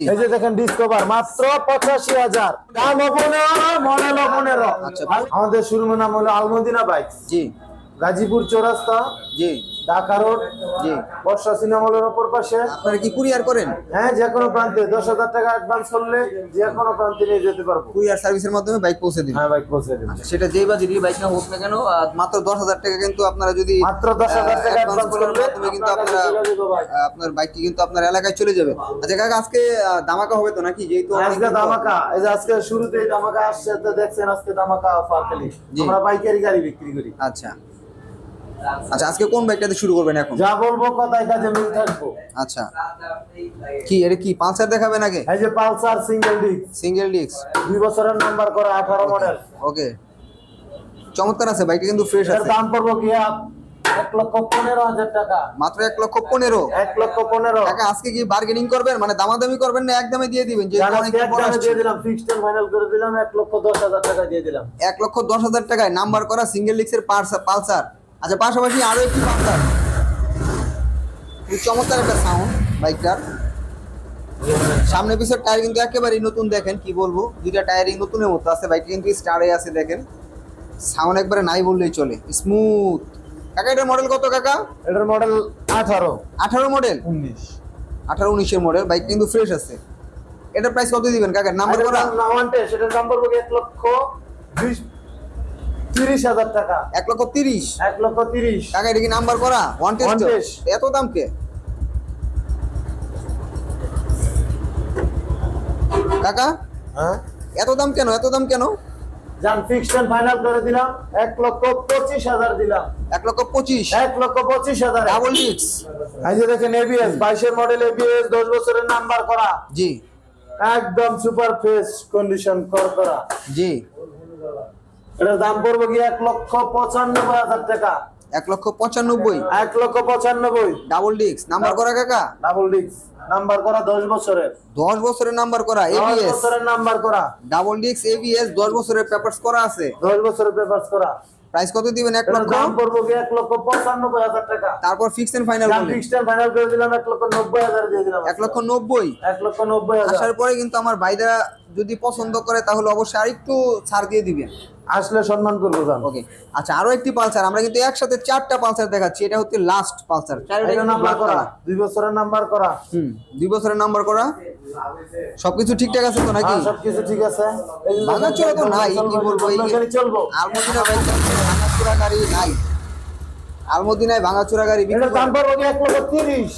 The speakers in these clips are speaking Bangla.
এই যে দেখেন ডিসকভার মাত্র পঁচাশি হাজার। দাম মডেল পনেরো আচ্ছা। আমাদের শুরু নাম হলো আলমদিনা বাইক। জি। গাজীপুর চৌরাস্তা জি। ঢাকা রোড জি। বর্ষা সিনেমা হলের অপর পাশে। আপনারা কি কুরিয়ার করেন? হ্যাঁ যে কোনো প্রান্তে। দশ হাজার টাকা অ্যাডভান্স করলে যে কোনো প্রান্তে নিয়ে যেতে পারব। কুরিয়ার সার্ভিসের মাধ্যমে বাইক পৌঁছে দিন হ্যাঁ বাইক পৌঁছে দেবেন সেটা যেই বা যেই বাইক না হোক না কেন মাত্র দশ হাজার টাকা কিন্তু আপনারা যদি মাত্র 10,000 টাকা অ্যাডভান্স করার করলে মাধ্যমে কিন্তু আপনার আপনারা বাইকটি কিন্তু আপনার এলাকায় চলে যাবে। আচ্ছা কাকা আজকে দামাকা হবে তো নাকি? যেহেতু আজকে দামাকা এই যে আজকে শুরুতেই দামাকা আসছে তো দেখছেন আজকে দামাকা অফার খালি। আমরা পাইকারি গাড়ি বিক্রি করি। আচ্ছা। আচ্ছা আজকে কোন বাইকটাতে শুরু করবেন এখন? যা বলব কথায় কাজে মিল থাকব। আচ্ছা। কি এটা কি পালসার দেখাবেন আগে এই যে Pulsar single disc single disc দুই বছরের নাম্বার করা আঠারো মডেল ওকে চমৎকার আছে বাইকটা কিন্তু ফ্রেশ আছে। দাম পড়ব কি আপ এক লক্ষ পনেরো হাজার টাকা। মাত্র এক লক্ষ পনেরো? এক লক্ষ পনেরো। টাকা আজকে কি বার্গেনিং করবেন? মানে দামাদামি করবেন না একদমে দিয়ে দিবেন? যে দিয়ে দিলাম ফিক্সড ফাইনাল করে দিলাম এক লক্ষ দশ হাজার টাকা দিয়ে দিলাম। এক লক্ষ দশ হাজার টাকায় নাম্বার করা সিঙ্গেল ডিস্কের পালসার। আচ্ছা পাশাপাশি আরও একটি পালসার খুব চমৎকার একটা সাউন্ড বাইকটার। সামনে পিছের টায়ার কিন্তু একেবারেই নতুন দেখেন কি বলব? দুইটা টায়ারই নতুনের মতো আছে বাইকটা কিন্তু স্টারে আছে দেখেন। সাউন্ড একবারে নাই বললেই চলে স্মুথ কাকা এটার মডেল কত কাকা? এটার মডেল আঠারো। আঠারো মডেল উনিশ। আঠারো উনিশের মডেল বাইক কিন্তু ফ্রেশ আছে। এটার প্রাইস কত দিবেন কাকা? নাম্বার করা সেটার দাম পড়ব এক লক্ষ বিশ তিরিশ হাজার টাকা। এক লক্ষ তিরিশ। এক লক্ষ তিরিশ। কাকা এটা কি নাম্বার করা? ওয়ান টেস্ট এত দাম কে? কাকা? হ্যাঁ? এত দাম কেন? এত দাম কেন? যান ফিক্সড ফাইনাল করে দিলাম। এক লক্ষ পঁচিশ হাজার দিলাম। এক লক্ষ পঁচিশ। এক লক্ষ পঁচিশ হাজার। ডাবল ডিক্স এই যে দেখেন এবিএস বাইশের মডেল এবিএস দশ বছরের নাম্বার করা। জি। একদম সুপার ফ্রেশ কন্ডিশন কর করা। জি। এটার দাম পড়বে কি এক লক্ষ পঁচানব্বই হাজার টাকা? এক লক্ষ পঁচানব্বই? এক লক্ষ পঁচানব্বই। ডাবল ডিক্স নাম্বার করা কাকা? ডাবল ডিস্ক নাম্বার করা দশ বছরের। দশ বছরের নাম্বার করা এবিএস বছরের নাম্বার করা। ডাবল ডিক্স এবিএস দশ বছরের পেপারস করা আছে? দশ বছরের করা। প্রাইস কত দিবেন এক লক্ষ? দাম পড়বে কি এক লক্ষ পঁচানব্বই হাজার টাকা? তারপর ফিক্স এন্ড ফাইনাল বললেন ফিক্সড ফাইনাল করে দিলাম এক লক্ষ নব্বই হাজার দিয়ে দিলাম। এক লক্ষ নব্বই? এক লক্ষ নব্বই হাজার। আসার পরে কিন্তু আমার ভাইরা যদি পছন্দ করে তাহলে অবশ্যই আরেকটু ছাড় দিয়ে দিবেন। আসলে সম্মান করব জান। ওকে আচ্ছা আরও একটি পালসার। আমরা কিন্তু একসাথে চারটা পালসার দেখাচ্ছি। এটা হচ্ছে লাস্ট পালসার। নাম্বার করা। দুই বছরের নাম্বার করা। হুম দুই বছরের নাম্বার করা। সবকিছু ঠিকঠাক আছে তো নাকি? হ্যাঁ, সবকিছু ঠিক আছে। এই যে ভাঙাচোরা তো নাই কি বলব এই চলবে, আলমদিনা ভাই ভাঙাচোরা গাড়ি নাই। আলমদিনায় ভাঙাচোরা গাড়ি দাম। পড়বে এক লক্ষ তিরিশ?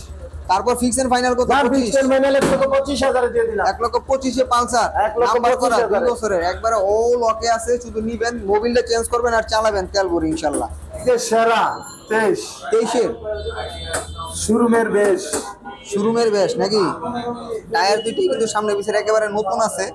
তারপর ফিক্স এন্ড ফাইনাল কত? দাম পঁচিশ। ফিক্সড ফাইনাল এক লক্ষ পঁচিশ হাজারে দিয়ে দিলাম। এক লক্ষ পঁচিশে পালসার এক লক্ষ নাম্বার করা দুই। বছরের। একবারে ও লকে আছে শুধু নিবেন মোবিলটা চেঞ্জ করবেন আর চালাবেন তেল ভরে ইনশাল্লাহ। যে সেরা তেইশ। তেইশের শুরুমের বেশ। শোরুমের বেশ নাকি? টায়ার দুটি কিন্তু সামনে পিছের একেবারে নতুন আছে।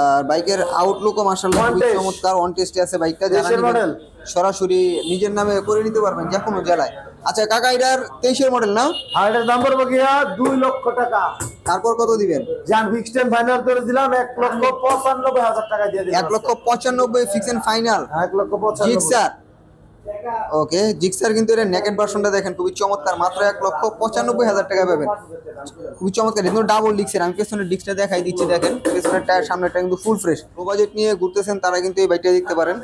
আর বাইকের আউটলুকও খুবই test। চমৎকার অন টেস্টে আছে বাইকটা। model। সরাসরি নিজের নামে করে নিতে পারবেন যে কোনো জেলায়। আচ্ছা কাকা এটার তেইশের মডেল না? আর এটার দাম পড়ব কি দুই লক্ষ টাকা। তারপর কত দিবেন? যান ফিক্সড ফাইনাল করে দিলাম। এক লক্ষ পঁচানব্বই হাজার টাকা দিয়ে দিলাম। এক লক্ষ পঁচানব্বই ফিক্স এন্ড ফাইনাল এক লক্ষ পঁচানব্বই। ওকে, জিক্সার কিন্তু এটা নেকেট ভার্সনটা দেখেন, খুবই চমৎকার, মাত্র এক লক্ষ পঁচানব্বই হাজার টাকা পাবেন। খুবই চমৎকার কিন্তু ডাবল ডিক্সের আমি পেছনের ডিক্সটা দেখাই দিচ্ছি, দেখেন, পেছনের টায়ার সামনেটা কিন্তু ফুল ফ্রেশ লো বাজেট নিয়ে ঘুরতেছেন, তারা কিন্তু এই বাইকটা দেখতে পারেন।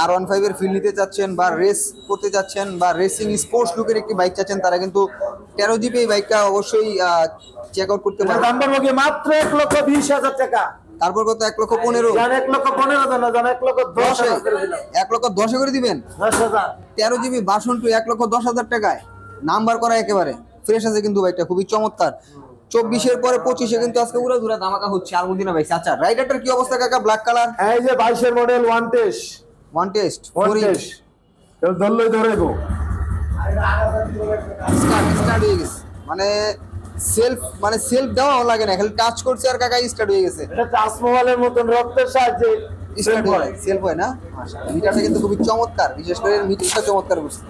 আর ওয়ান ফাইভের ফিল নিতে চাচ্ছেন বা রেস করতে চাচ্ছেন বা রেসিং স্পোর্টস লুকের একটি বাইক চাচ্ছেন, তারা কিন্তু তেরো জিবি এই বাইকটা অবশ্যই চেক আউট করতে পারেন। মাত্র এক লক্ষ বিশ হাজার টাকা। তারপর কত? এক লক্ষ পনেরো। এক লক্ষ পনেরো জন এক লক্ষ দশ করে এক লক্ষ দশে করে দিবেন? তেরো জিবি বাসন টু এক লক্ষ দশ হাজার টাকায়। নাম্বার করা একেবারে। ফ্রেশ আছে কিন্তু বাইকটা খুবই চমৎকার। চব্বিশের পরে পঁচিশে কিন্তু আজকে উড়া ধুরা ধামাকা হচ্ছে আলমদিনা ভাই। আচ্ছা রাইডারটার কি অবস্থা কাকা? ব্ল্যাক কালার এই যে বাইশের model one test one test one test ধরলেই ধরে গো স্টার্ট স্টার্ট হয়ে গেছে। মানে সেলফ মানে সেলফ দেওয়াও লাগে না খালি টাচ করছে আর কাকা স্টার্ট হয়ে গেছে। এটা তাজমহলের মতন রক্তের সাহায্যে স্টার্ট হয় সেলফ হয় না? মিটারটা কিন্তু খুবই চমৎকার বিশেষ করে মিটারটা চমৎকার করছে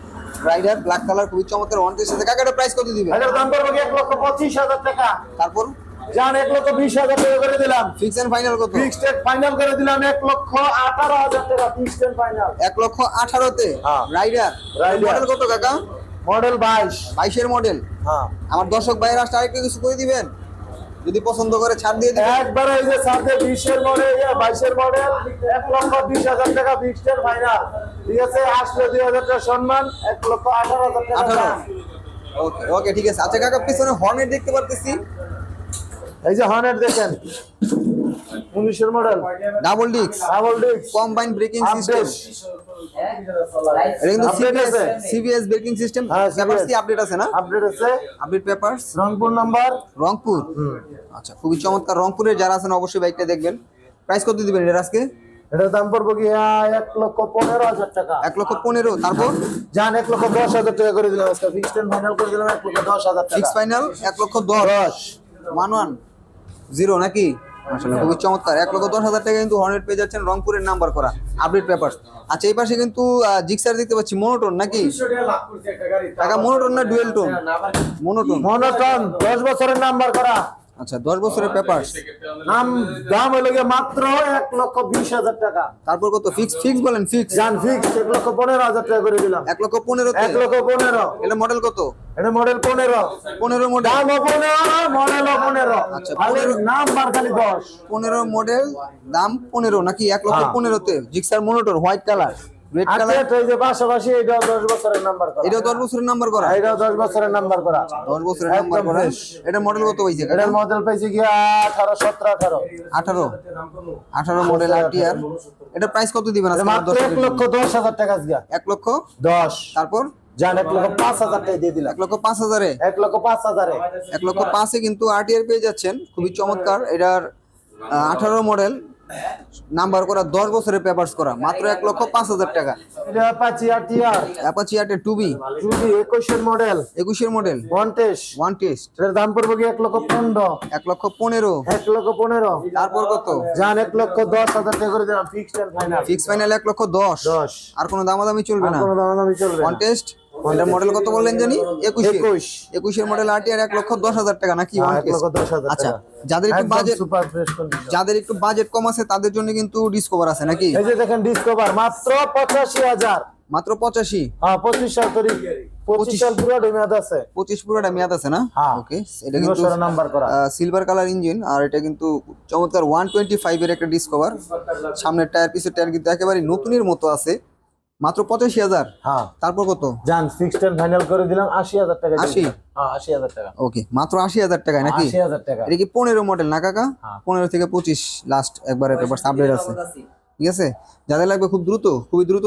রাইডার ব্ল্যাক কালার খুবই চমৎকার ওয়ান টেস্ট আছে কাকা এটা প্রাইস কত দিবে এটার দাম পড়বে কি এক লক্ষ পঁচিশ হাজার টাকা? তারপর? যান এক লক্ষ বিশ হাজার টাকা করে দিলাম। ফিক্স এন্ড ফাইনাল কত? ফিক্সড ফাইনাল করে দিলাম এক লক্ষ আঠারো হাজার টাকা ফিক্সড ফাইনাল এক লক্ষ আঠারোতে? হ্যাঁ। রাইডার। মডেল কত কাকা? মডেল বাইশ। বাইশের মডেল? হ্যাঁ। আমার দর্শক ভাইয়ের আসলে আরেকটু কিছু করে দিবেন? যদি পছন্দ করে ছাড় দিয়ে দিবেন। একবার এই যে সাথে বিশের মডেল বাইশের মডেল এক লক্ষ বিশ হাজার টাকা ফিক্সড ফাইনাল ঠিক আছে আসলে দুই হাজার টাকা সম্মান এক লক্ষ আঠারো হাজার টাকা ওকে ওকে ঠিক আছে। আচ্ছা কাকা পিছনে হর্নেট দেখতে পারতেছি। এই যে হর্নেট দেখেন উনিশের মডেল। ডাবল ডিক্স double disc combine braking system এটা কিন্তু CBS CBS braking system papers কি আপডেট আছে না? আপডেট আছে। Update papers Rangpur number Rangpur? আচ্ছা খুবই চমৎকার। রংপুরের যারা আছেন অবশ্যই বাইকটা দেখবেন। প্রাইস কত দিবেন এর আজকে? এটার দাম পড়ব কি এক লক্ষ পনেরো হাজার টাকা। এক লক্ষ পনেরো তারপর? যান এক লক্ষ দশ হাজার টাকা করে দিলাম আজকে। ফিক্সড ফাইনাল করে দিলাম এক লক্ষ দশ হাজার টাকা। ফিক্স ফাইনাল এক লক্ষ দশ। ওয়ান ওয়ান জিরো নাকি? খুবই চমৎকার। এক লক্ষ দশ হাজার টাকা কিন্তু হর্নেট পেয়ে যাচ্ছেন রংপুরের নাম্বার করা আপডেট পেপার আচ্ছা এই পাশে কিন্তু জিক্সার দেখতে পাচ্ছি মনোটোন নাকি? টাকা মনোটোন না ডুয়েল টোন মনোটোন মনোটন দশ বছরের নাম্বার করা। আচ্ছা দশ বছরের পেপার নাম দাম হলো গিয়ে মাত্র এক লক্ষ বিশ হাজার টাকা। তারপর কত? ফিক্স ফিক্স বলেন ফিক্স যান ফিক্স এক লক্ষ পনেরো হাজার টাকা করে দিলাম। এক লক্ষ পনেরো এক লক্ষ পনেরো। এটা মডেল কত? এটা মডেল পনেরো। পনেরো মডেল দামও পনেরো মডেলও পনেরো আচ্ছা, খালি 15 নাম্বার খালি দশ। পনেরো মডেল দাম পনেরো নাকি এক লক্ষ হ্যাঁ। পনেরোতে? Gixxer monotone white colour red colour এই যে পাশাপাশি এটাও দশ বছরের নাম্বার করা। এটাও দশ বছরের নাম্বার করা? এটাও দশ বছরের নাম্বার করা। দশ বছরের নাম্বার করা। এটা মডেল কত হয়েছে এটার মডেল আঠারো সতেরো আঠারো। আঠারো? আঠারো মডেল এটা প্রাইস কত দিবেন মাত্র এক লক্ষ দশ হাজার টাকা এক লক্ষ? দশ। তারপর? যান এক লক্ষ পাঁচ হাজার টাকা দিয়ে দিলাম এক লক্ষ পাঁচ হাজারে এক লক্ষ পাঁচ হাজারে এক লক্ষ পাঁচে কিন্তু আর টি আর পেয়ে যাচ্ছেন খুবই চমৎকার এটার আঠারো মডেল নাম্বার করা দশ বছরের পেপার্স করা মাত্র এক লক্ষ পাঁচ হাজার টাকা অ্যাপাচি টুবি টুবি একুশের মডেল একুশের model one test one test এটার দাম পড়বে কি এক লক্ষ পনেরো এক লক্ষ পনেরো এক লক্ষ পনেরো তারপর কত যান এক লক্ষ দশ হাজার টাকা করে দিলাম ফিক্সড ফাইনাল ফিক্স ফাইনাল এক লক্ষ দশ দশ আর কোনো দামাদামি চলবে না কোনো দামাদামি চলবে না। ওয়ান টেস্ট এটা মডেল কত বললেন জানি? একুশ। একুশ। একুশের মডেল আরটি আর এক লক্ষ দশ হাজার টাকা নাকি? হ্যাঁ, এক লক্ষ দশ হাজার আচ্ছা যাদের একটু বাজেট যাদের একটু বাজেট কম আছে তাদের জন্য কিন্তু ডিসকভার আছে নাকি? এই যে দেখেন ডিসকভার মাত্র পঁচাশি হাজার। মাত্র পঁচাশি? হ্যাঁ পঁচিশ সাল তৈরি পঁচিশ সাল পুরো মেয়াদ আছে। পঁচিশ পুরোটা মেয়াদ আছে না? হ্যাঁ। ওকে এটা কিন্তু নাম্বার করা। সিলভার কালার ইঞ্জিন আর এটা কিন্তু চমৎকার ওয়ান টোয়েন্টি ফাইভের একটা ডিসকভার সামনের টায়ার পিছের টায়ার কিন্তু একেবারে নতুনের মতো আছে। মাত্র পঁচাশি হাজার। হ্যাঁ। তারপর কত? যান ফিক্সড এন্ড ফাইনাল করে দিলাম আশি হাজার টাকা আশি? 80? হ্যাঁ আশি হাজার টাকা। ওকে মাত্র আশি হাজার টাকায় নাকি? আশি হাজার টাকা। এটা কি পনেরো মডেল না কাকা? হ্যাঁ। পনেরো থেকে পঁচিশ লাস্ট একবারে পেপার আপডেট আছে। ঠিক আছে? যাদের লাগবে খুব দ্রুত খুবই দ্রুত